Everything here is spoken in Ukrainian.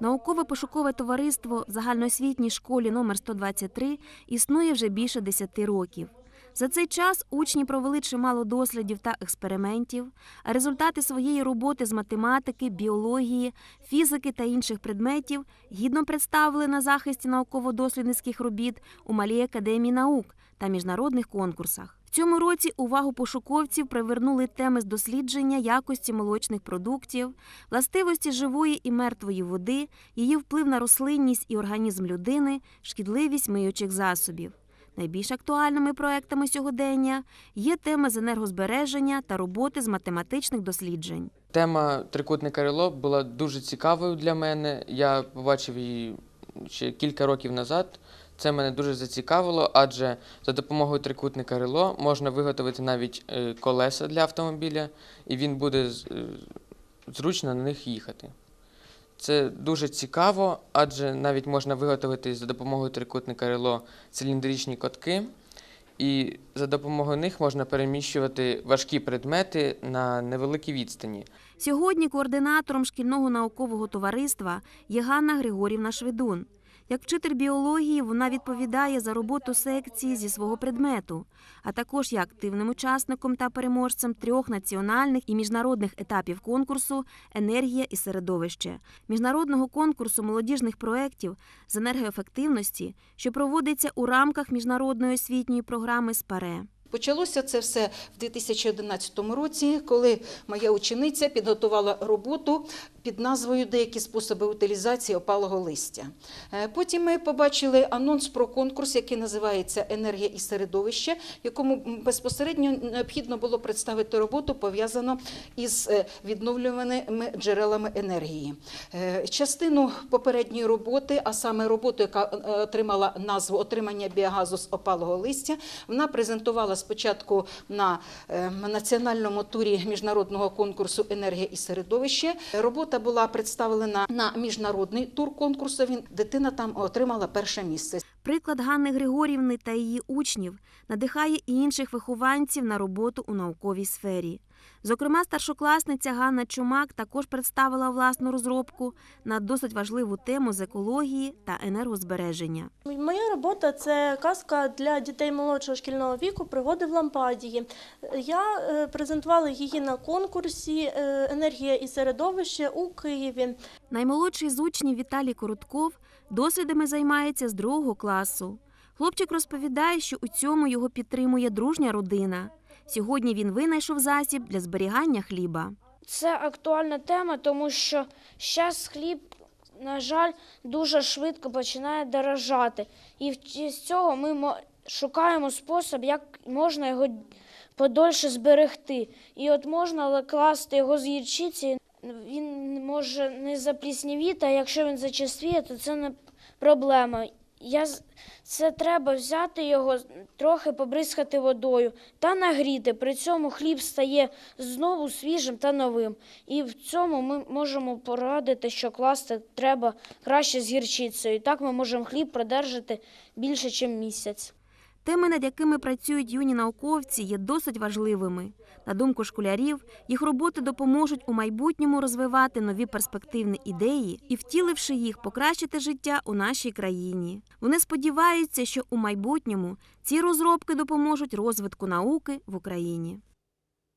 Науково-пошукове товариство в загальноосвітній школі номер 123 існує вже більше 10 років. За цей час учні провели чимало дослідів та експериментів, а результати своєї роботи з математики, біології, фізики та інших предметів гідно представили на захисті науково-дослідницьких робіт у Малій академії наук та міжнародних конкурсах. В цьому році увагу пошуковців привернули теми з дослідження якості молочних продуктів, властивості живої і мертвої води, її вплив на рослинність і організм людини, шкідливість миючих засобів. Найбільш актуальними проектами сьогодення є теми з енергозбереження та роботи з математичних досліджень. Тема трикутника рело була дуже цікавою для мене. Я побачив її ще кілька років назад. Це мене дуже зацікавило, адже за допомогою трикутника рело можна виготовити навіть е, колеса для автомобіля, і він буде е, зручно на них їхати. Це дуже цікаво, адже навіть можна виготовити за допомогою трикутника рело циліндричні котки, і за допомогою них можна переміщувати важкі предмети на невеликій відстані. Сьогодні координатором шкільного наукового товариства є Ганна Григорівна Шведун. Як вчитель біології вона відповідає за роботу секції зі свого предмету, а також є активним учасником та переможцем трьох національних і міжнародних етапів конкурсу Енергія і середовище, міжнародного конкурсу молодіжних проєктів з енергоефективності, що проводиться у рамках міжнародної освітньої програми СПАРЕ. Почалося це все в 2011 році, коли моя учениця підготувала роботу під назвою Деякі способи утилізації опалого листя. Е, Потім ми побачили анонс про конкурс, який називається Енергія і середовище, якому безпосередньо необхідно було представити роботу пов'язану із е, відновлюваними джерелами енергії. Е, Частину попередньої роботи, а саме роботу, яка отримала назву отримання біогазу з опалого листя, вона презентувала спочатку на е, національному турі міжнародного конкурсу Енергія і середовище. Робота була представлена на міжнародний тур конкурсу. Він дитина там отримала перше місце. Приклад Ганни Григорівни та її учнів надихає інших вихованців на роботу у науковій сфері. Зокрема, старшокласниця Ганна Чумак також представила власну розробку на досить важливу тему з екології та енергозбереження. Моя робота це казка для дітей молодшого шкільного віку Пригоди в Лампадії. Я е, презентувала її на конкурсі е, Енергія і середовище у Києві. Наймолодший з учнів Віталій Коротков дослідами займається з другого класу. Хлопчик розповідає, що у цьому його підтримує дружня родина. Сьогодні він винайшов засіб для зберігання хліба. Це актуальна тема, тому що зараз хліб, на жаль, дуже швидко починає дорожати. І з цього ми мо- шукаємо спосіб, як можна його подольше зберегти. І от можна класти його з гірчиці, він може не запліснявіти, а якщо він зачерствіє, то це не проблема. Я, це треба взяти його, трохи побризкати водою та нагріти. При цьому хліб стає знову свіжим та новим. І в цьому ми можемо порадити, що класти треба краще з гірчицею. Так ми можемо хліб продержати більше, ніж місяць. Теми, над якими працюють юні науковці, є досить важливими. На думку школярів, їх роботи допоможуть у майбутньому розвивати нові перспективні ідеї і, втіливши їх, покращити життя у нашій країні. Вони сподіваються, що у майбутньому ці розробки допоможуть розвитку науки в Україні.